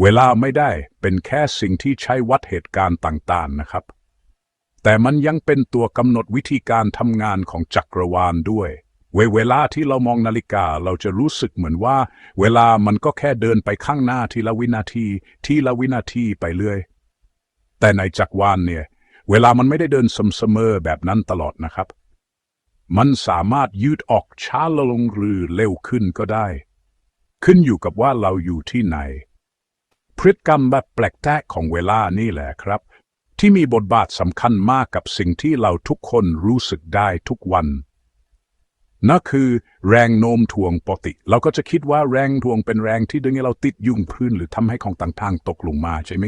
เวลาไม่ได้เป็นแค่สิ่งที่ใช้วัดเหตุการณ์ต่างๆนะครับ แต่มันยังเป็นตัวกำหนดวิธีการทำงานของจักรวาลด้วยเวเวลาที่เรามองนาฬิกาเราจะรู้สึกเหมือนว่า เวลามันก็แค่เดินไปข้างหน้าทีละวินาที ทีละวินาทีไปเรื่อย แต่ในจักรวาลเนี่ย เวลามันไม่ได้เดินเสมอแบบนั้นตลอดนะครับ มันสามารถยืดออกช้าลงหรือเร็วขึ้นก็ได้ ขึ้นอยู่กับว่าเราอยู่ที่ไหน พฤติกรรมแบบแปลกแตกของเวลานี่แหละครับ ที่มีบทบาทสำคัญมากกับสิ่งที่เราทุกคนรู้สึกได้ทุกวันนั่นคือแรงโน้มถ่วงปกติ เราก็จะคิดว่าแรงถ่วงเป็นแรงที่ดึงให้เราติดยุ่งพื้น หรือทำให้ของต่างๆ ตกลงมาใช่ไหม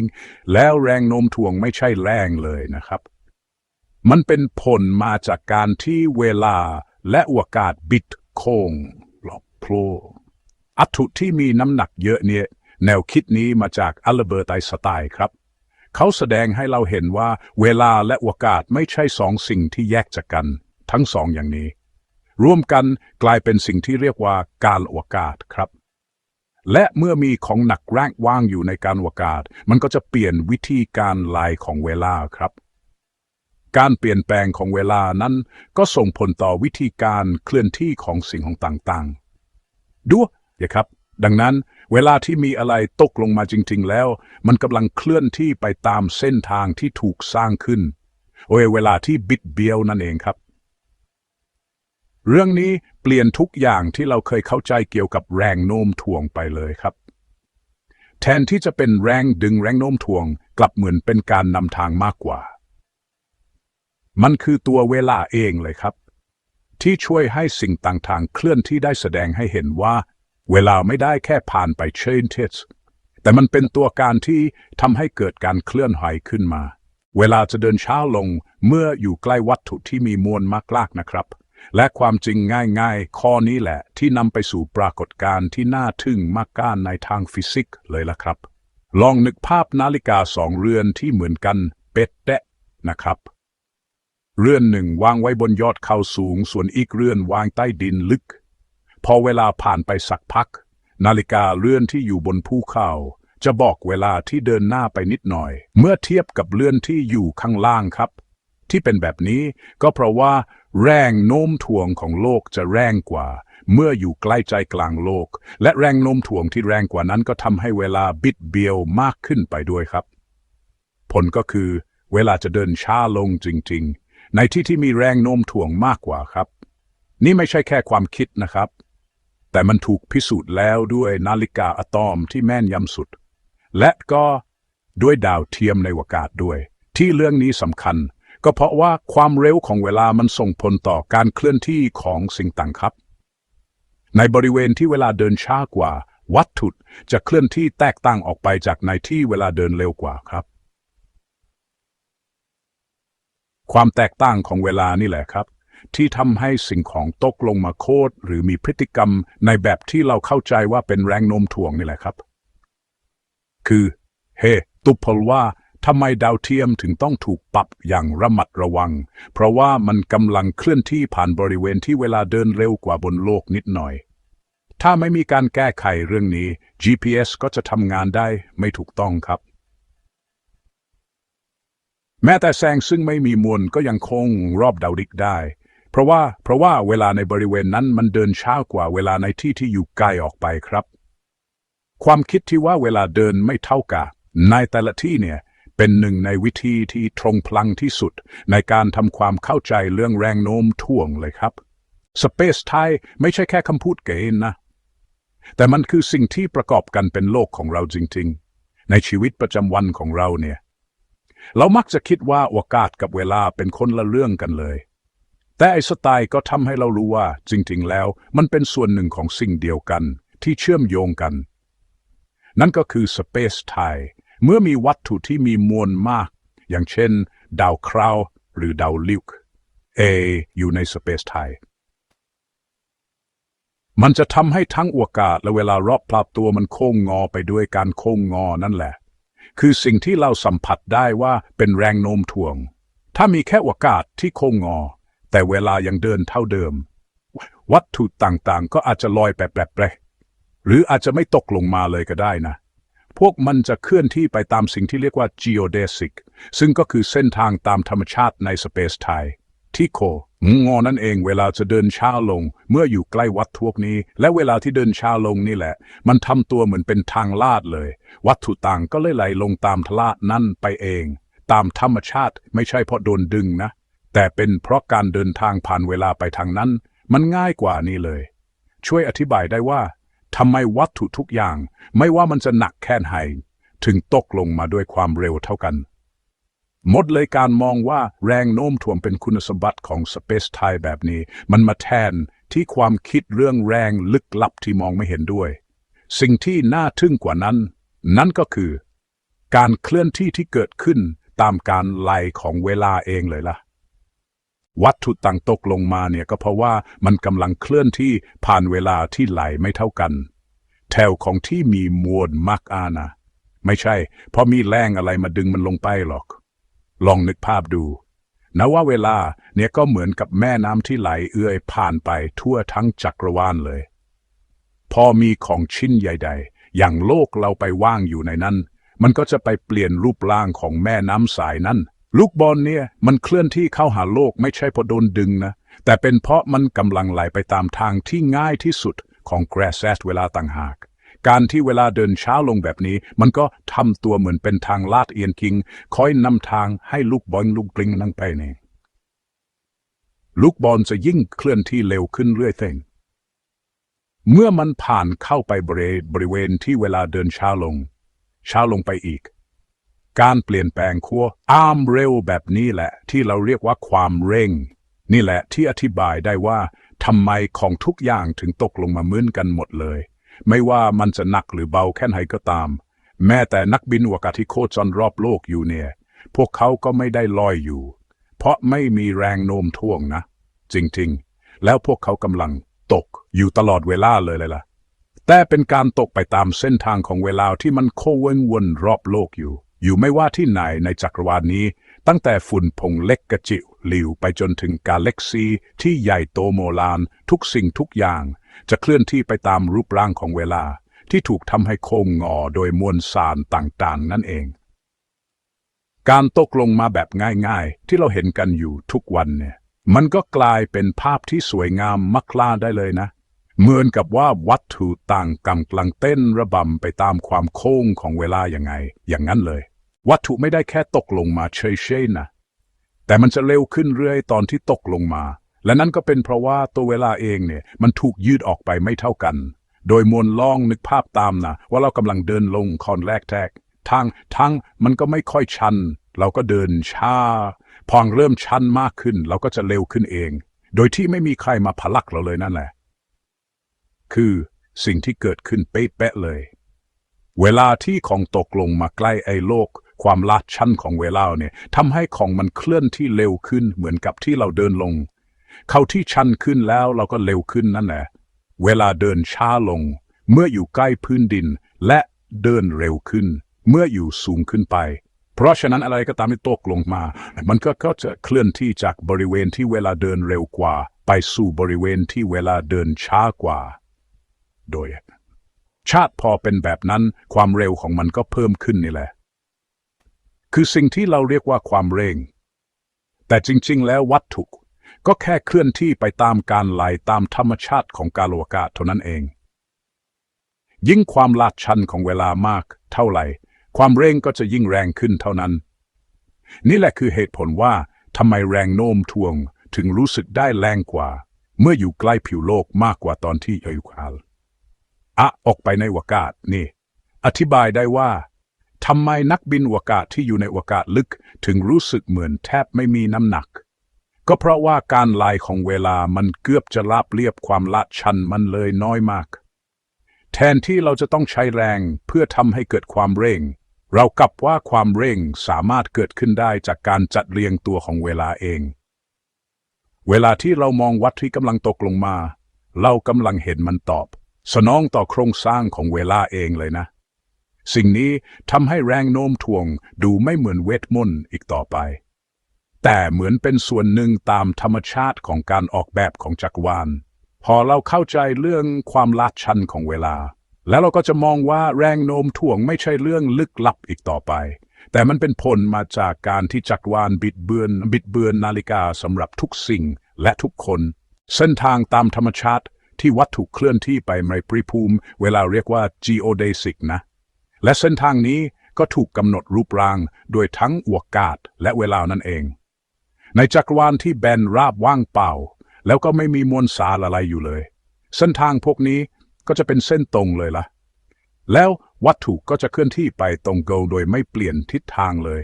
แล้วแรงโน้มถ่วงไม่ใช่แรงเลยนะครับ มันเป็นผลมาจากการที่เวลาและอวกาศบิดโค้งหลอกโผล่อัตถุที่มีน้ำหนักเยอะเนี่ย แนวคิดนี้มาจากอัลเบิร์ตไอน์สไตน์ครับ เขาแสดงให้เราเห็นว่าเวลาและอวกาศไม่ใช่สองสิ่งที่แยกจากกัน ทั้งสองอย่างนี้ ร่วมกันกลายเป็นสิ่งที่เรียกว่าการอวกาศครับ และเมื่อมีของหนักแรงว่างอยู่ในการอวกาศมันก็จะเปลี่ยนวิธีการลายของเวลาครับการเปลี่ยนแปลงของเวลานั้นก็ส่งผลต่อวิธีการเคลื่อนที่ของสิ่งของต่างๆดูนะครับ ดังนั้น เวลาที่มีอะไรตกลงมาจริง ๆ แล้ว มันกำลังเคลื่อนที่ไปตามเส้นทางที่ถูกสร้างขึ้นโอ้ยเวลาที่บิดเบี้ยวนั่นเองครับ เรื่องนี้เปลี่ยนทุกอย่างที่เราเคยเข้าใจเกี่ยวกับแรงโน้มถ่วงไปเลยครับ แทนที่จะเป็นแรงดึงแรงโน้มถ่วง กลับเหมือนเป็นการนำทางมากกว่า มันคือตัวเวลาเองเลยครับที่ช่วยให้สิ่งต่างๆ เคลื่อนที่ได้แสดงให้เห็นว่า เวลาไม่ได้แค่ผ่านไปเชนเทสแต่มันเป็นตัวการที่ทำให้เกิดการเคลื่อนไหวขึ้นมา เวลาจะเดินช้าลงเมื่ออยู่ใกล้วัตถุที่มีมวลมากลากนะครับ และความจริงง่ายๆ ข้อนี้แหละ ที่นำไปสู่ปรากฏการณ์ที่น่าทึ่งมากก้านในทางฟิสิกส์เลยล่ะครับ ลองนึกภาพนาฬิกาสองเรือนที่เหมือนกันเป๊ะแตะนะครับ เรือนหนึ่งวางไว้บนยอดเขาสูง ส่วนอีกเรือนวางใต้ดินลึก พอเวลาผ่านไปสักพัก นาฬิกาเรือนที่อยู่บนภูเขาจะบอกเวลาที่เดินหน้าไปนิดหน่อย เมื่อเทียบกับเรือนที่อยู่ข้างล่างครับ ที่เป็นแบบนี้ก็เพราะว่าแรงโน้มถ่วงของโลกจะแรงกว่า เมื่ออยู่ใกล้ใจกลางโลก และแรงโน้มถ่วงที่แรงกว่านั้นก็ทำให้เวลาบิดเบี้ยวมากขึ้นไปด้วยครับ ผลก็คือ เวลาจะเดินช้าลงจริง ๆ ในที่ที่มีแรงโน้มถ่วงมากกว่าครับ นี่ไม่ใช่แค่ความคิดนะครับ แต่มันถูกพิสูจน์แล้วด้วยนาฬิกาอะตอมที่แม่นยำสุด และก็ด้วยดาวเทียมในอวกาศด้วย ที่เรื่องนี้สำคัญ ก็เพราะว่าความเร็วของเวลามันส่งผลต่อการเคลื่อนที่ของสิ่งต่างครับ ในบริเวณที่เวลาเดินช้ากว่า วัตถุจะเคลื่อนที่แตกต่างออกไปจากในที่เวลาเดินเร็วกว่าครับ ความแตกต่างของเวลานี่แหละครับ ที่ทำให้สิ่งของตกลงมาโคตรหรือมีพฤติกรรมในแบบที่เราเข้าใจว่าเป็นแรงโน้มถ่วงนี่แหละครับ คือเฮตุพลว่าทำไมดาวเทียมถึงต้องถูกปรับอย่างระมัดระวัง เพราะว่ามันกำลังเคลื่อนที่ผ่านบริเวณที่เวลาเดินเร็วกว่าบนโลกนิดหน่อย ถ้าไม่มีการแก้ไขเรื่องนี้ GPS ก็จะทำงานได้ไม่ถูกต้องครับ แม้แต่แสงซึ่งไม่มีมวลก็ยังคงรอบดาวฤกได้ เพราะว่าเพราะว่าเวลาในบริเวณนั้นมันเดินช้ากว่าเวลาในที่ที่อยู่ไกลออกไปครับ ความคิดที่ว่าเวลาเดินไม่เท่ากับในแต่ละที่เนี่ยเป็นหนึ่งในวิธีที่ตรงพลังที่สุด ในการทำความเข้าใจเรื่องแรงโน้มถ่วงเลยครับ Space ไทยไม่ใช่แค่คำพูดเก๋นะ แต่มันคือสิ่งที่ประกอบกันเป็นโลกของเราจริงๆ ในชีวิตประจำวันของเราเนี่ย เรามักจะคิดว่าโอกาสกับเวลาเป็นคนละเรื่องกันเลย แต่ไอสไตล์ก็ทำให้เรารู้ว่า จริงๆ แล้ว มันเป็นส่วนหนึ่งของสิ่งเดียวกัน ที่เชื่อมโยงกัน นั่นก็คือ Space ไทยเมื่อมีวัตถุที่มีมวลมาก อย่างเช่น ดาวเคราะห์หรือดาวลิวเออยู่ใน Space ไทยมันจะทำให้ทั้งอวกาศและเวลารอบปรับตัวมันโค้งงอไปด้วยการโค้งงอนั่นแหละ คือสิ่งที่เราสัมผัสได้ว่าเป็นแรงโน้มถ่วง ถ้ามีแค่อวกาศที่โค้งงอ แต่เวลายังเดินเท่าเดิม วัตถุต่างๆ ก็อาจจะลอยไปแปรๆหรืออาจจะไม่ตกลงมาเลยก็ได้นะ พวกมันจะเคลื่อนที่ไปตามสิ่งที่เรียกว่า geodesic ซึ่งก็คือเส้นทางตามธรรมชาติในสเปซไทยที่โคงอนั่นเองเวลาจะเดินช้าลง เมื่ออยู่ใกล้วัตถุนี้ และเวลาที่เดินช้าลงนี่แหละ มันทำตัวเหมือนเป็นทางลาดเลย วัตถุต่างก็เลยไหลลงตามทลาดนั่นไปเอง ตามธรรมชาติไม่ใช่เพราะโดนดึงนะ แต่เป็นเพราะการเดินทางผ่านเวลาไปทางนั้น มันง่ายกว่านี่เลย ช่วยอธิบายได้ว่าทำไมวัตถุทุกอย่าง ไม่ว่ามันจะหนักแค่ไหนถึงตกลงมาด้วยความเร็วเท่ากัน หมดเลยการมองว่าแรงโน้มถ่วงเป็นคุณสมบัติของสเปซไทยแบบนี้ มันมาแทนที่ความคิดเรื่องแรงลึกลับที่มองไม่เห็นด้วย สิ่งที่น่าทึ่งกว่านั้น นั่นก็คือ การเคลื่อนที่ที่เกิดขึ้นตามการไหลของเวลาเองเลยล่ะ วัตถุต่างตกลงมาเนี่ยก็เพราะว่ามันกำลังเคลื่อนที่ผ่านเวลาที่ไหลไม่เท่ากัน แถวของที่มีมวลมากอานะไม่ใช่ เพราะมีแรงอะไรมาดึงมันลงไปหรอก ลองนึกภาพดูนะว่าเวลาเนี่ยก็เหมือนกับแม่น้ำที่ไหลเอื้อยผ่านไปทั่วทั้งจักรวาลเลย พอมีของชิ้นใหญ่ๆอย่างโลกเราไปว่างอยู่ในนั้น มันก็จะไปเปลี่ยนรูปร่างของแม่น้ำสายนั้น ลูกบอลเนี่ยมันเคลื่อนที่เข้าหาโลกไม่ใช่เพราะโดนดึงนะ แต่เป็นเพราะมันกำลังไหลไปตามทางที่ง่ายที่สุดของแกรแซสเวลาต่างหาก การที่เวลาเดินช้าลงแบบนี้ มันก็ทำตัวเหมือนเป็นทางลาดเอียงคิง คอยนำทางให้ลูกบอลลูกกลิ้งนั่งไปเองลูกบอลจะยิ่งเคลื่อนที่เร็วขึ้นเรื่อยเท่งเมื่อมันผ่านเข้าไปบริบริเวณที่เวลาเดินช้าลง ช้าลงไปอีก การเปลี่ยนแปลงขั้วอ้ามเร็วแบบนี้แหละ ที่เราเรียกว่าความเร่ง นี่แหละที่อธิบายได้ว่าทำไมของทุกอย่างถึงตกลงมาเหมือนกันหมดเลย ไม่ว่ามันจะหนักหรือเบาแค่ไหนก็ตาม แม้แต่นักบินอวกาศที่โคจรรอบโลกอยู่เนี่ย พวกเขาก็ไม่ได้ลอยอยู่ เพราะไม่มีแรงโน้มถ่วงนะ จริงๆ แล้วพวกเขากำลังตกอยู่ตลอดเวลาเลยเลยล่ะ แต่เป็นการตกไปตามเส้นทางของเวลาที่มันโคเวงวนรอบโลกอยู่ อยู่ไม่ว่าที่ไหนในจักรวาลนี้ ตั้งแต่ฝุ่นผงเล็กกระจิ๋วหลิวไปจนถึงกาแล็กซีที่ใหญ่โตโมลาน ทุกสิ่งทุกอย่าง จะเคลื่อนที่ไปตามรูปร่างของเวลา ที่ถูกทำให้โค้งงอโดยมวลสารต่างๆ นั่นเอง การตกลงมาแบบง่ายๆ ที่เราเห็นกันอยู่ทุกวันเนี่ยมันก็กลายเป็นภาพที่สวยงามมักลาได้เลยนะ เหมือนกับว่าวัตถุต่างกำลังเต้นระบำไปตามความโค้งของเวลาอย่างไง อย่างนั้นเลย วัตถุไม่ได้แค่ตกลงมาเฉยๆนะ แต่มันจะเร็วขึ้นเรื่อยตอนที่ตกลงมา และนั่นก็เป็นเพราะว่าตัวเวลาเองเนี่ยมันถูกยืดออกไปไม่เท่ากัน โดยมวลล่องนึกภาพตามนะว่าเรากำลังเดินลงคอนแรกแทกทางทางมันก็ไม่ค่อยชัน เราก็เดินช้า พองเริ่มชันมากขึ้น เราก็จะเร็วขึ้นเอง โดยที่ไม่มีใครมาผลักเราเลยนั่นแหละ คือสิ่งที่เกิดขึ้นเป๊ะๆเลย เวลาที่ของตกลงมาใกล้ไอ้โลก ความลาดชันของเวลาเนี่ยทำให้ของมันเคลื่อนที่เร็วขึ้นเหมือนกับที่เราเดินลง เข้าที่ชันขึ้นแล้วเราก็เร็วขึ้นนั่นแหละ เวลาเดินช้าลง เมื่ออยู่ใกล้พื้นดิน และเดินเร็วขึ้น เมื่ออยู่สูงขึ้นไป เพราะฉะนั้นอะไรก็ตามที่ตกลงมา มันก็ก็จะเคลื่อนที่จากบริเวณที่เวลาเดินเร็วกว่า ไปสู่บริเวณที่เวลาเดินช้ากว่า โดยชาติพอเป็นแบบนั้นความเร็วของมันก็เพิ่มขึ้นนี่แหละ คือสิ่งที่เราเรียกว่าความเร่ง แต่จริงๆ แล้ววัตถุก็แค่เคลื่อนที่ไปตามการไหลตามธรรมชาติของกาลวกาศเท่านั้นเอง ยิ่งความลาดชันของเวลามากเท่าไหร่ ความเร่งก็จะยิ่งแรงขึ้นเท่านั้น นี่แหละคือเหตุผลว่าทำไมแรงโน้มถ่วงถึงรู้สึกได้แรงกว่า เมื่ออยู่ใกล้ผิวโลกมากกว่าตอนที่อยู่คาลอะออกไปในอวกาศนี่ อธิบายได้ว่า ทำไมนักบินอวกาศที่อยู่ในอวกาศลึก ถึงรู้สึกเหมือนแทบไม่มีน้ำหนัก ก็เพราะว่าการลายของเวลามันเกือบจะลาบเรียบความลาดชันมันเลยน้อยมาก แทนที่เราจะต้องใช้แรงเพื่อทำให้เกิดความเร่ง เรากลับว่าความเร่งสามารถเกิดขึ้นได้จากการจัดเรียงตัวของเวลาเอง เวลาที่เรามองวัตถุที่กำลังตกลงมา เรากำลังเห็นมันตอบ สนองต่อโครงสร้างของเวลาเองเลยนะ สิ่งนี้ทำให้แรงโน้มถ่วงดูไม่เหมือนเวทมนต์อีกต่อไป แต่เหมือนเป็นส่วนหนึ่งตามธรรมชาติของการออกแบบของจักรวาล พอเราเข้าใจเรื่องความลาดชันของเวลา แล้วเราก็จะมองว่าแรงโน้มถ่วงไม่ใช่เรื่องลึกลับอีกต่อไป แต่มันเป็นผลมาจากการที่จักรวาลบิดเบือน บิดเบือนนาฬิกาสำหรับทุกสิ่งและทุกคน เส้นทางตามธรรมชาติที่วัตถุเคลื่อนที่ไปในปริภูมิ เวลาเรียกว่า geodesic นะ และเส้นทางนี้ก็ถูกกำหนดรูปร่างโดยทั้งอวกาศและเวลานั่นเอง ในจักรวาลที่แบนราบว่างเปล่า แล้วก็ไม่มีมวลสารอะไรอยู่เลย เส้นทางพวกนี้ก็จะเป็นเส้นตรงเลยละแล้ววัตถุก็จะเคลื่อนที่ไปตรงโกลโดยไม่เปลี่ยนทิศทางเลย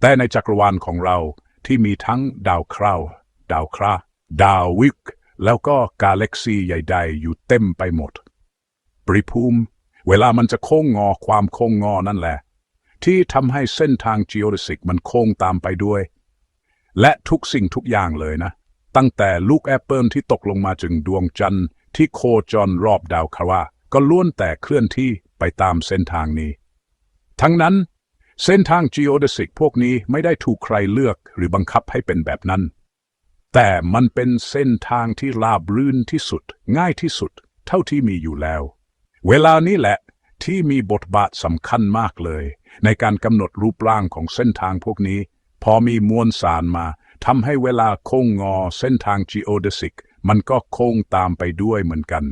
แต่ในจักรวาลของเราที่มีทั้งดาวเคราะห์ดาวคราดาววิก แล้วก็กาแล็กซีใหญ่ ๆ อยู่เต็มไปหมด ปริภูมิ เวลามันจะโค้งงอความโค้งงอนั่นแหละ ที่ทำให้เส้นทางจีโอเดสิกมันโค้งตามไปด้วย และทุกสิ่งทุกอย่างเลยนะ ตั้งแต่ลูกแอปเปิลที่ตกลงมาจึงดวงจันทร์ที่โคจรรอบดาวคาราก็ล้วนแต่เคลื่อนที่ไปตามเส้นทางนี้ ทั้งนั้นเส้นทางจีโอเดสิกพวกนี้ไม่ได้ถูกใครเลือกหรือบังคับให้เป็นแบบนั้น แต่มันเป็นเส้นทางที่ราบรื่นที่สุด ง่ายที่สุด เท่าที่มีอยู่แล้ว เวลานี้แหละที่มีบทบาทสำคัญมากเลย ในการกำหนดรูปร่างของเส้นทางพวกนี้ พอมีมวลสารมาทำให้เวลาโค้งงอเส้นทางจีโอเดสิก มันก็โค้งตามไปด้วยเหมือนกัน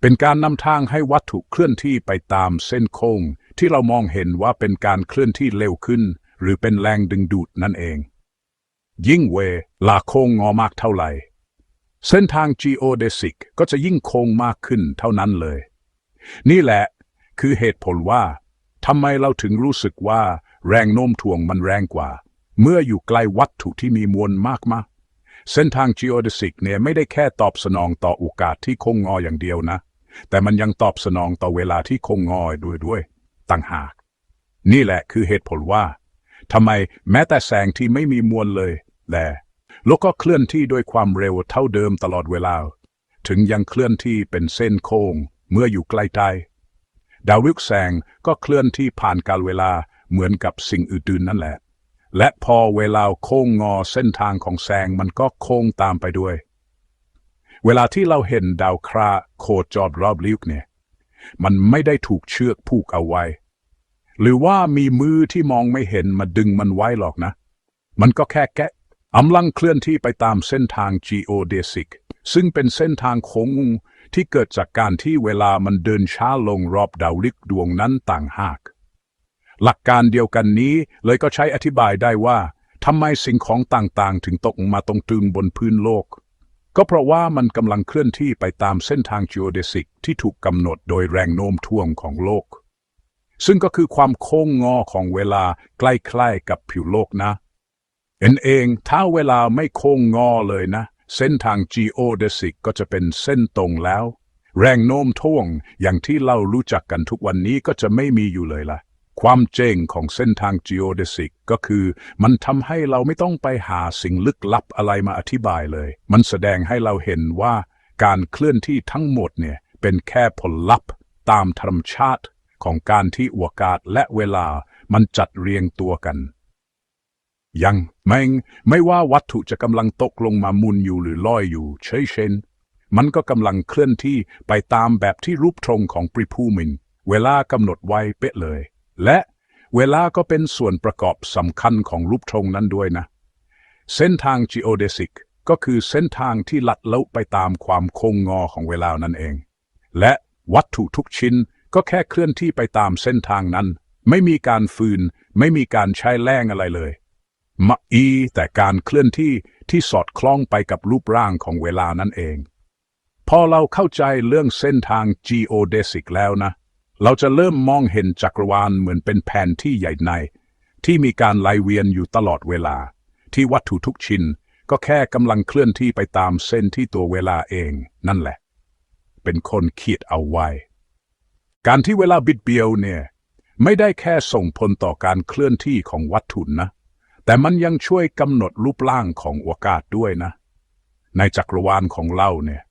เป็นการนำทางให้วัตถุเคลื่อนที่ไปตามเส้นโค้ง ที่เรามองเห็นว่าเป็นการเคลื่อนที่เร็วขึ้น หรือเป็นแรงดึงดูดนั่นเอง ยิ่งเวลาโค้งงอมากเท่าไหร่ เส้นทาง geodesic ก็จะยิ่งโค้งมากขึ้นเท่านั้นเลย นี่แหละคือเหตุผลว่าทำไมเราถึงรู้สึกว่าแรงโน้มถ่วงมันแรงกว่า เมื่ออยู่ใกล้วัตถุที่มีมวลมากมาเส้นทาง geodesic เนี่ยไม่ได้แค่ตอบสนองต่อโอกาสที่คงงออย่างเดียวนะ แต่มันยังตอบสนองต่อเวลาที่คงงอด้วยด้วย ต่างหาก นี่แหละคือเหตุผลว่าทำไมแม้แต่แสงที่ไม่มีมวลเลยแต่โลกก็เคลื่อนที่ด้วยความเร็วเท่าเดิมตลอดเวลา ถึงยังเคลื่อนที่เป็นเส้นโค้ง เมื่ออยู่ใกล้ใต้ดาววิกแสงก็เคลื่อนที่ผ่านกาลเวลาเหมือนกับสิ่งอื่นๆนั่นแหละ และพอเวลาโค้งงอเส้นทางของแสงมันก็โค้งตามไปด้วย เวลาที่เราเห็นดาวคราโคจรรอบลิวเนี่ย มันไม่ได้ถูกเชือกผูกเอาไว้ หรือว่ามีมือที่มองไม่เห็นมาดึงมันไว้หรอกนะ มันก็แค่แกะอำลังเคลื่อนที่ไปตามเส้นทาง geodesic ซึ่งเป็นเส้นทางโค้ง ที่เกิดจากการที่เวลามันเดินช้าลงรอบดาวฤกษ์ดวงนั้นต่างหาก หลักการเดียวกันนี้เลยก็ใช้อธิบายได้ว่าทำไมสิ่งของต่างๆ ถึงตกมาตรงตึงบนพื้นโลก ก็เพราะว่ามันกำลังเคลื่อนที่ไปตามเส้นทาง geodesic ที่ถูกกำหนดโดยแรงโน้มถ่วงของโลก ซึ่งก็คือความโค้งงอของเวลาใกล้ๆกับผิวโลกนะเอ็นเองถ้าเวลาไม่โค้งงอเลยนะ เส้นทาง geodesic ก็จะเป็นเส้นตรงแล้ว แรงโน้มถ่วงอย่างที่เรารู้จักกันทุกวันนี้ก็จะไม่มีอยู่เลยล่ะ ความเจ๋งของเส้นทาง geodesic ก็คือ มันทำให้เราไม่ต้องไปหาสิ่งลึกลับอะไรมาอธิบายเลย มันแสดงให้เราเห็นว่าการเคลื่อนที่ทั้งหมดเนี่ยเป็นแค่ผลลัพธ์ตามธรรมชาติของการที่อวกาศและเวลามันจัดเรียงตัวกัน ยังแมงไม่ว่าวัตถุจะกำลังตกลงมามุนอยู่หรือลอยอยู่เฉยเช่นมันก็กำลังเคลื่อนที่ไปตามแบบที่รูปตรงของปริภูมิน เวลากำหนดไว้เป๊ะเลย และเวลาก็เป็นส่วนประกอบสำคัญของรูปตรงนั้นด้วยนะ เส้นทาง geodesic ก็คือเส้นทางที่ลัดเลาไปตามความโค้งงอของเวลานั่นเอง และวัตถุทุกชิ้นก็แค่เคลื่อนที่ไปตามเส้นทางนั้น ไม่มีการฟืน ไม่มีการใช้แรงอะไรเลย มะอีแต่การเคลื่อนที่ที่สอดคล้องไปกับรูปร่างของเวลานั่นเอง พอเราเข้าใจเรื่องเส้นทาง geodesic แล้วนะ เราจะเริ่มมองเห็นจักรวาลเหมือนเป็นแผนที่ใหญ่ใน ที่มีการไหลเวียนอยู่ตลอดเวลา ที่วัตถุทุกชิ้นก็แค่กำลังเคลื่อนที่ไปตามเส้นที่ตัวเวลาเองนั่นแหละ เป็นคนขีดเอาไว้ การที่เวลาบิดเบี้ยวเนี่ย ไม่ได้แค่ส่งผลต่อการเคลื่อนที่ของวัตถุนะ แต่มันยังช่วยกำหนดรูปร่างของอวกาศด้วยนะ ในจักรวาลของเราเนี่ย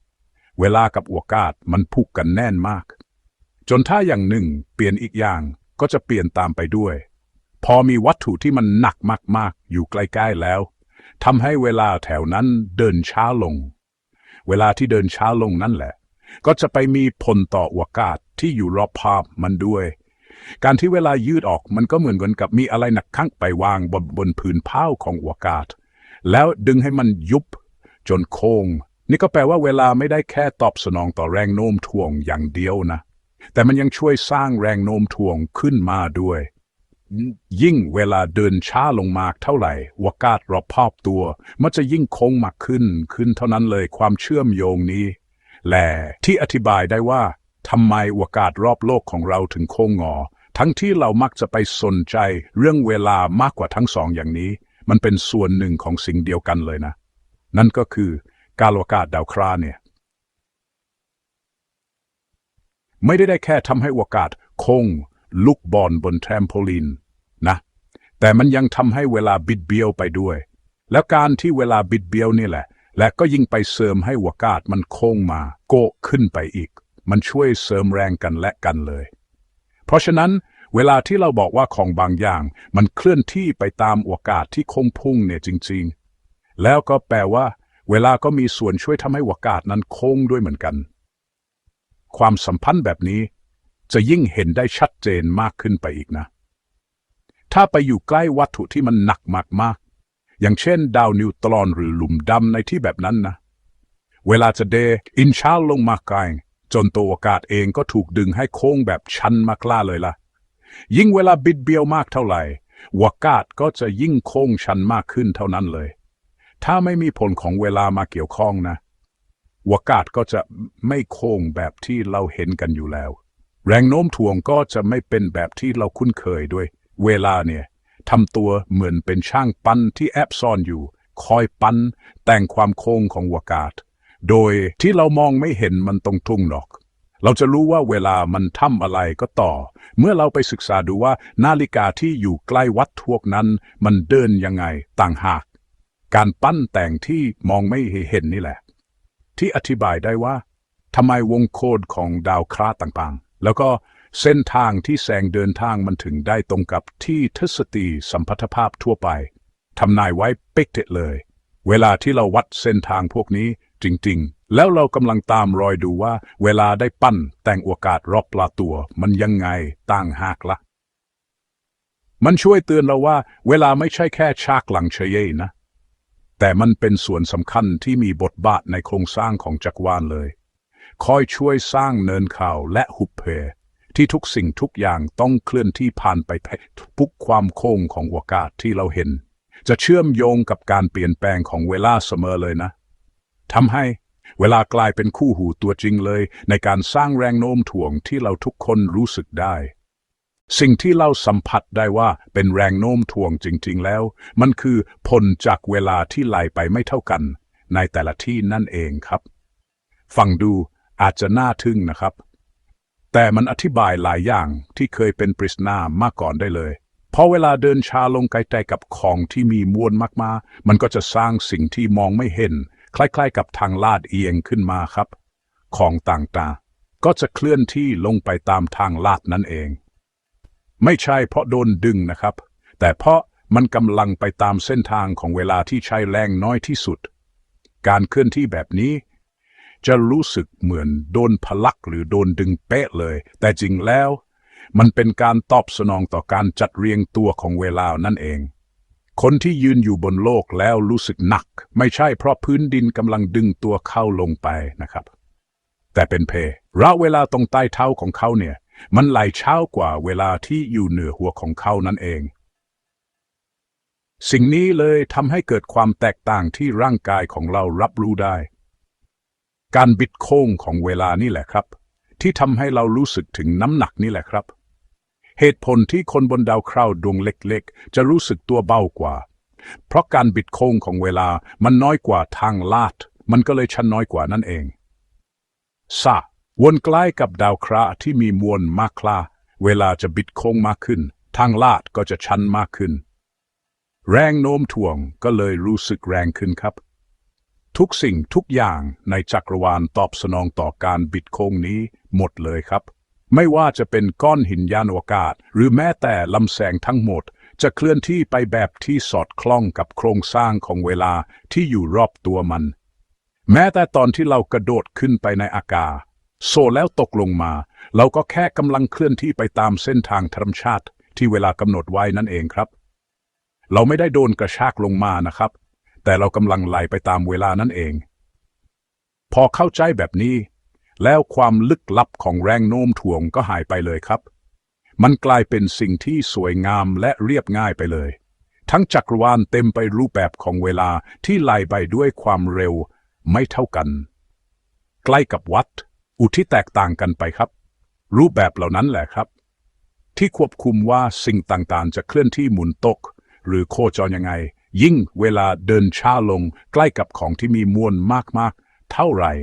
เวลากับอวกาศมันผูกกันแน่นมาก จนถ้าอย่างหนึ่งเปลี่ยนอีกอย่างก็จะเปลี่ยนตามไปด้วย พอมีวัตถุที่มันหนักมาก ๆ อยู่ใกล้ ๆ แล้วทำให้เวลาแถวนั้นเดินช้าลง เวลาที่เดินช้าลงนั่นแหละ ก็จะไปมีผลต่ออวกาศที่อยู่รอบภาพมันด้วย การที่เวลายืดออกมันก็เหมือนกันกับมีอะไรหนักข้างไปวางบนบนผืนผ้าของอวกาศ แล้วดึงให้มันยุบจนโค้งนี่ก็แปลว่าเวลาไม่ได้แค่ตอบสนองต่อแรงโน้มถ่วงอย่างเดียวนะ แต่มันยังช่วยสร้างแรงโน้มถ่วงขึ้นมาด้วย ยิ่งเวลาเดินช้าลงมากเท่าไหร่อวกาศรอบภอบตัว มันจะยิ่งโค้งมากขึ้นขึ้นเท่านั้นเลยความเชื่อมโยงนี้ และที่อธิบายได้ว่าทำไมอวกาศรอบโลกของเราถึงโค้งงอ ทั้งที่เรามักจะไปสนใจเรื่องเวลามากกว่าทั้งสองอย่างนี้ มันเป็นส่วนหนึ่งของสิ่งเดียวกันเลยนะ นั่นก็คือการอวกาศดาวคราเนี่ย ไม่ได้ได้แค่ทำให้อวกาศโค้งลูกบอลบนแทมโพลีนนะ แต่มันยังทำให้เวลาบิดเบี้ยวไปด้วย แล้วการที่เวลาบิดเบี้ยวนี่แหละ และก็ยิ่งไปเสริมให้อวกาศมันโค้งมา โกะขึ้นไปอีก มันช่วยเสริมแรงกันและกันเลย เพราะฉะนั้นเวลาที่เราบอกว่าของบางอย่าง มันเคลื่อนที่ไปตามอวกาศที่โค้งพุ่งเนี่ยจริง ๆ แล้วก็แปลว่า เวลาก็มีส่วนช่วยทำให้อวกาศนั้นโค้งด้วยเหมือนกัน ความสัมพันธ์แบบนี้ จะยิ่งเห็นได้ชัดเจนมากขึ้นไปอีกนะ ถ้าไปอยู่ใกล้วัตถุที่มันหนักมากๆ อย่างเช่น ดาวนิวตรอนหรือหลุมดำในที่แบบนั้นนะ เวลาจะเดอินชาลงมาไกล จนตัวอากาศเองก็ถูกดึงให้โค้งแบบชันมากล้าเลยล่ะ ยิ่งเวลาบิดเบี้ยวมากเท่าไหร่อากาศก็จะยิ่งโค้งชันมากขึ้นเท่านั้นเลย ถ้าไม่มีผลของเวลามาเกี่ยวข้องนะอากาศก็จะไม่โค้งแบบที่เราเห็นกันอยู่แล้ว แรงโน้มถ่วงก็จะไม่เป็นแบบที่เราคุ้นเคยด้วย เวลาเนี่ยทำตัวเหมือนเป็นช่างปั้นที่แอบซ่อนอยู่ คอยปั้นแต่งความโค้งของอากาศ โดยที่เรามองไม่เห็นมันตรงทุ่งหรอก เราจะรู้ว่าเวลามันทำอะไรก็ต่อ เมื่อเราไปศึกษาดูว่านาฬิกาที่อยู่ใกล้วัดทวกนั้น มันเดินยังไงต่างหาก การปั้นแต่งที่มองไม่เห็นนี่แหละ ที่อธิบายได้ว่าทำไมวงโคดของดาวเคราะห์ต่างๆ แล้วก็เส้นทางที่แสงเดินทางมันถึงได้ตรงกับที่ทฤษฎีสัมพัทธภาพทั่วไปทำนายไว้เป๊กเด็ดเลย เวลาที่เราวัดเส้นทางพวกนี้ จริง ๆ แล้วเรากำลังตามรอยดูว่า เวลาได้ปั้นแต่งโอกาสรอบปลาตัว มันยังไงต่างหากละมันช่วยเตือนเราว่า เวลาไม่ใช่แค่ฉากหลังเฉยๆนะ แต่มันเป็นส่วนสำคัญที่มีบทบาทในโครงสร้างของจักรวาลเลย คอยช่วยสร้างเนินเขาและหุบเพ ที่ทุกสิ่งทุกอย่างต้องเคลื่อนที่ผ่านไปทุกความโค้งของอากาศที่เราเห็น จะเชื่อมโยงกับการเปลี่ยนแปลงของเวลาเสมอเลยนะ ทำให้เวลากลายเป็นคู่หูตัวจริงเลย ในการสร้างแรงโน้มถ่วงที่เราทุกคนรู้สึกได้ สิ่งที่เราสัมผัสได้ว่าเป็นแรงโน้มถ่วงจริง ๆ แล้ว มันคือผลจากเวลาที่ไหลไปไม่เท่ากัน ในแต่ละที่นั่นเองครับ ฟังดูอาจจะน่าทึ่งนะครับ แต่มันอธิบายหลายอย่างที่เคยเป็นปริศนามาก่อนได้เลยเพราะเวลาเดินช้าลงใกลๆกับของที่มีมวลมากๆ มันก็จะสร้างสิ่งที่มองไม่เห็น คล้ายๆกับทางลาดเอียงขึ้นมาครับ ของต่างๆ ก็จะเคลื่อนที่ลงไปตามทางลาดนั่นเอง ไม่ใช่เพราะโดนดึงนะครับ แต่เพราะมันกำลังไปตามเส้นทางของเวลาที่ใช้แรงน้อยที่สุด การเคลื่อนที่แบบนี้ จะรู้สึกเหมือนโดนพลักหรือโดนดึงเป๊ะเลย แต่จริงแล้ว มันเป็นการตอบสนองต่อการจัดเรียงตัวของเวลานั่นเอง คนที่ยืนอยู่บนโลกแล้วรู้สึกหนัก ไม่ใช่เพราะพื้นดินกำลังดึงตัวเข้าลงไปนะครับ แต่เป็นเพระเวลาตรงใต้เท้าของเขาเนี่ย มันไหลเช้ากว่าเวลาที่อยู่เหนือหัวของเขานั่นเอง สิ่งนี้เลยทำให้เกิดความแตกต่างที่ร่างกายของเรารับรู้ได้ การบิดโค้งของเวลานี่แหละครับ ที่ทำให้เรารู้สึกถึงน้ำหนักนี่แหละครับ เหตุผลที่คนบนดาวเคราะห์ดวงเล็กๆ จะรู้สึกตัวเบากว่า เพราะการบิดโค้งของเวลามันน้อยกว่าทางลาด มันก็เลยชันน้อยกว่านั่นเองซะวนใกล้กับดาวเคราะห์ที่มีมวลมากคลาเวลาจะบิดโค้งมากขึ้น ทางลาดก็จะชันมากขึ้น แรงโน้มถ่วงก็เลยรู้สึกแรงขึ้นครับ ทุกสิ่งทุกอย่างในจักรวาลตอบสนองต่อการบิดโค้งนี้หมดเลยครับ ไม่ว่าจะเป็นก้อนหินยานอวกาศ หรือแม้แต่ลำแสงทั้งหมด จะเคลื่อนที่ไปแบบที่สอดคล้องกับโครงสร้างของเวลาที่อยู่รอบตัวมัน แม้แต่ตอนที่เรากระโดดขึ้นไปในอากาศ โซแล้วตกลงมา เราก็แค่กำลังเคลื่อนที่ไปตามเส้นทางธรรมชาติ ที่เวลากำหนดไว้นั่นเองครับ เราไม่ได้โดนกระชากลงมานะครับ แต่เรากำลังไหลไปตามเวลานั่นเอง พอเข้าใจแบบนี้ แล้วความลึกลับของแรงโน้มถ่วงก็หายไปเลยครับ มันกลายเป็นสิ่งที่สวยงามและเรียบง่ายไปเลย ทั้งจักรวาลเต็มไปรูปแบบของเวลาที่ไหลไปด้วยความเร็วไม่เท่ากัน ใกล้กับวัด อุที่แตกต่างกันไปครับ รูปแบบเหล่านั้นแหละครับ ที่ควบคุมว่าสิ่งต่างๆ จะเคลื่อนที่หมุนตก หรือโคจรยังไง ยิ่งเวลาเดินช้าลงใกล้กับของที่มีมวลมากๆ เท่าไหร่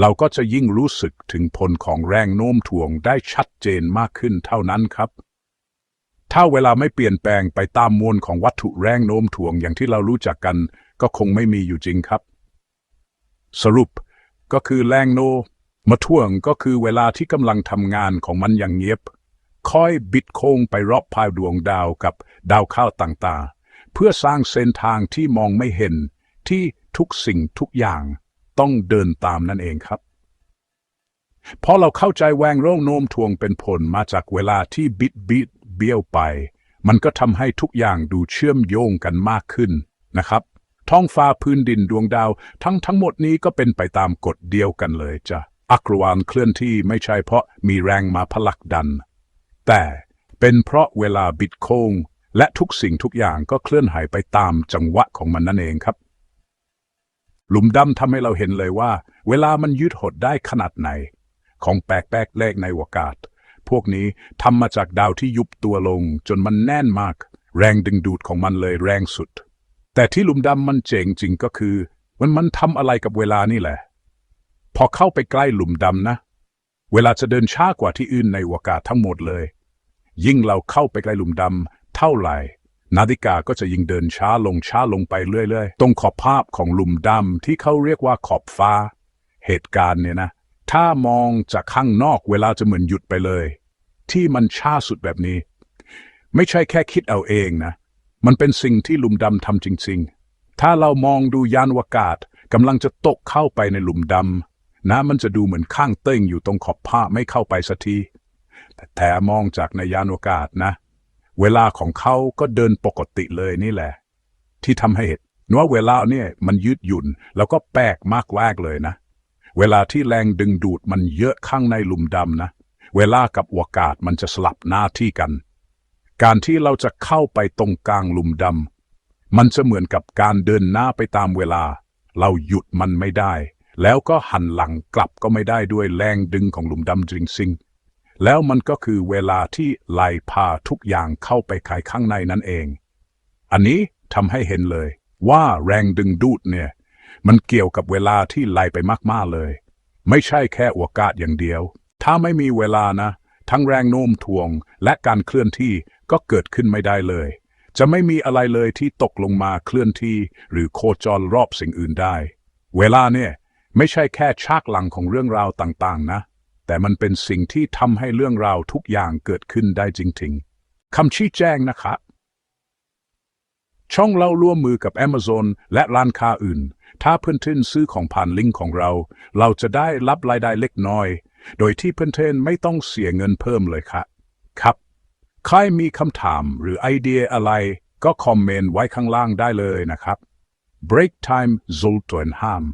เราก็จะยิ่งรู้สึกถึงผลของแรงโน้มถ่วงได้ชัดเจนมากขึ้นเท่านั้นครับ ถ้าเวลาไม่เปลี่ยนแปลงไปตามมวลของวัตถุแรงโน้มถ่วงอย่างที่เรารู้จักกัน ก็คงไม่มีอยู่จริงครับ สรุปก็คือแรงโน้มาถ่วงก็คือเวลาที่กำลังทำงานของมันอย่างเงียบคอยบิดโค้งไปรอบพายดวงดาวกับดาวข้าวต่างๆ เพื่อสร้างเส้นทางที่มองไม่เห็นที่ทุกสิ่งทุกอย่าง ต้องเดินตามนั่นเองครับพอเราเข้าใจแวงโร่งโน้มถ่วงเป็นผลมาจากเวลาที่บิดบิดเบี้ยวไป มันก็ทำให้ทุกอย่างดูเชื่อมโยงกันมากขึ้นนะครับ ท้องฟ้าพื้นดินดวงดาว ทั้งทั้งหมดนี้ก็เป็นไปตามกฎเดียวกันเลยจ้ะอักรวาลเคลื่อนที่ไม่ใช่เพราะมีแรงมาผลักดัน แต่เป็นเพราะเวลาบิดโค้งและทุกสิ่งทุกอย่างก็เคลื่อนหายไปตามจังหวะของมันนั่นเองครับ หลุมดำทำให้เราเห็นเลยว่า เวลามันยืดหดได้ขนาดไหน ของแปลกแปลกเลขในอวกาศ พวกนี้ทำมาจากดาวที่ยุบตัวลง จนมันแน่นมาก แรงดึงดูดของมันเลยแรงสุด แต่ที่หลุมดำมันเจ๋งจริงก็คือ มันมันทำอะไรกับเวลานี่แหละ พอเข้าไปใกล้หลุมดำนะ เวลาจะเดินช้ากว่าที่อื่นในอวกาศทั้งหมดเลย ยิ่งเราเข้าไปใกล้หลุมดำเท่าไหร่ นาฬิกาก็จะยิ่งเดินช้าลงช้าลงไปเรื่อยๆ ตรงขอบภาพของหลุมดำที่เขาเรียกว่าขอบฟ้า เหตุการณ์เนี่ยนะ ถ้ามองจากข้างนอกเวลาจะเหมือนหยุดไปเลย ที่มันช้าสุดแบบนี้ ไม่ใช่แค่คิดเอาเองนะ มันเป็นสิ่งที่หลุมดำทำจริง ๆ ถ้าเรามองดูยานอวกาศกำลังจะตกเข้าไปในหลุมดำนะมันจะดูเหมือนข้างเต้งอยู่ตรงขอบผ้าไม่เข้าไปสักทีแต่แต่มองจากในยานอวกาศนะ เวลาของเขาก็เดินปกติเลยนี่แหละ ที่ทำให้เห็นว่าเวลาเนี่ยมันยืดหยุ่นแล้วก็แปลกมากแวกเลยนะ เวลาที่แรงดึงดูดมันเยอะข้างในหลุมดำนะ เวลากับอวกาศมันจะสลับหน้าที่กัน การที่เราจะเข้าไปตรงกลางหลุมดำมันจะเหมือนกับการเดินหน้าไปตามเวลา เราหยุดมันไม่ได้ แล้วก็หันหลังกลับก็ไม่ได้ด้วยแรงดึงของหลุมดำจริงๆ แล้วมันก็คือเวลาที่ไหลพาทุกอย่างเข้าไปขายข้างในนั่นเอง อันนี้ทำให้เห็นเลย ว่าแรงดึงดูดเนี่ย มันเกี่ยวกับเวลาที่ไหลไปมากๆเลย ไม่ใช่แค่อวกาศอย่างเดียว ถ้าไม่มีเวลานะ ทั้งแรงโน้มถ่วงและการเคลื่อนที่ก็เกิดขึ้นไม่ได้เลย จะไม่มีอะไรเลยที่ตกลงมาเคลื่อนที่ หรือโคจรรอบสิ่งอื่นได้ เวลาเนี่ย ไม่ใช่แค่ฉากหลังของเรื่องราวต่างๆนะ แต่มันเป็นสิ่งที่ทำให้เรื่องราวทุกอย่างเกิดขึ้นได้จริงๆคำชี้แจงนะครับ ช่องเราร่วมมือกับ Amazon และร้านค้าอื่น ถ้าเพื่อนๆซื้อของผ่านลิงก์ของเรา เราจะได้รับรายได้เล็กน้อย โดยที่เพื่อนๆไม่ต้องเสียเงินเพิ่มเลยครับครับ ใครมีคำถามหรือไอเดียอะไร ก็คอมเมนต์ไว้ข้างล่างได้เลยนะครับ Break Time z o l t o n Ham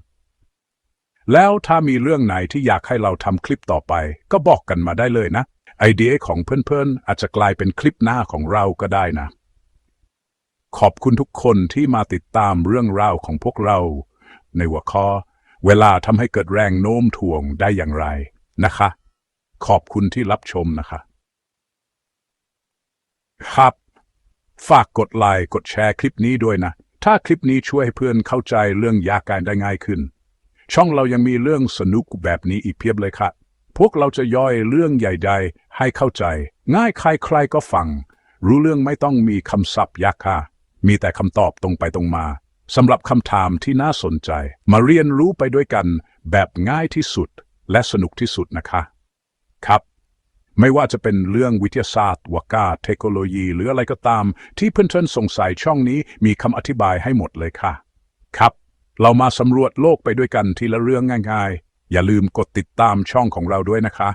แล้วถ้ามีเรื่องไหนที่อยากให้เราทำคลิปต่อไป ก็บอกกันมาได้เลยนะ ไอเดียของเพื่อนๆ อาจจะกลายเป็นคลิปหน้าของเราก็ได้นะ ขอบคุณทุกคนที่มาติดตามเรื่องราวของพวกเรา ในหัวข้อ เวลาทำให้เกิดแรงโน้มถ่วงได้อย่างไรนะคะ ขอบคุณที่รับชมนะคะ ครับ ฝากกดไลค์กดแชร์คลิปนี้ด้วยนะ ถ้าคลิปนี้ช่วยให้เพื่อนเข้าใจเรื่องยาการได้ง่ายขึ้น ช่องเรายังมีเรื่องสนุกแบบนี้อีกเพียบเลยครับพวกเราจะย่อยเรื่องใหญ่ๆให้เข้าใจ ง่ายใครๆก็ฟัง รู้เรื่องไม่ต้องมีคำศัพท์ยากค่ะ มีแต่คำตอบตรงไปตรงมาสำหรับคำถามที่น่าสนใจ มาเรียนรู้ไปด้วยกันแบบง่ายที่สุดและสนุกที่สุดนะคะ ครับ ไม่ว่าจะเป็นเรื่องวิทยาศาสตร์วากาเทคโนโลยี หรืออะไรก็ตาม ที่เพื่อนๆสงสัยช่องนี้มีคำอธิบายให้หมดเลยค่ะ ครับ เรามาสำรวจโลกไปด้วยกันทีละเรื่องง่ายๆ อย่าลืมกดติดตามช่องของเราด้วยนะคะ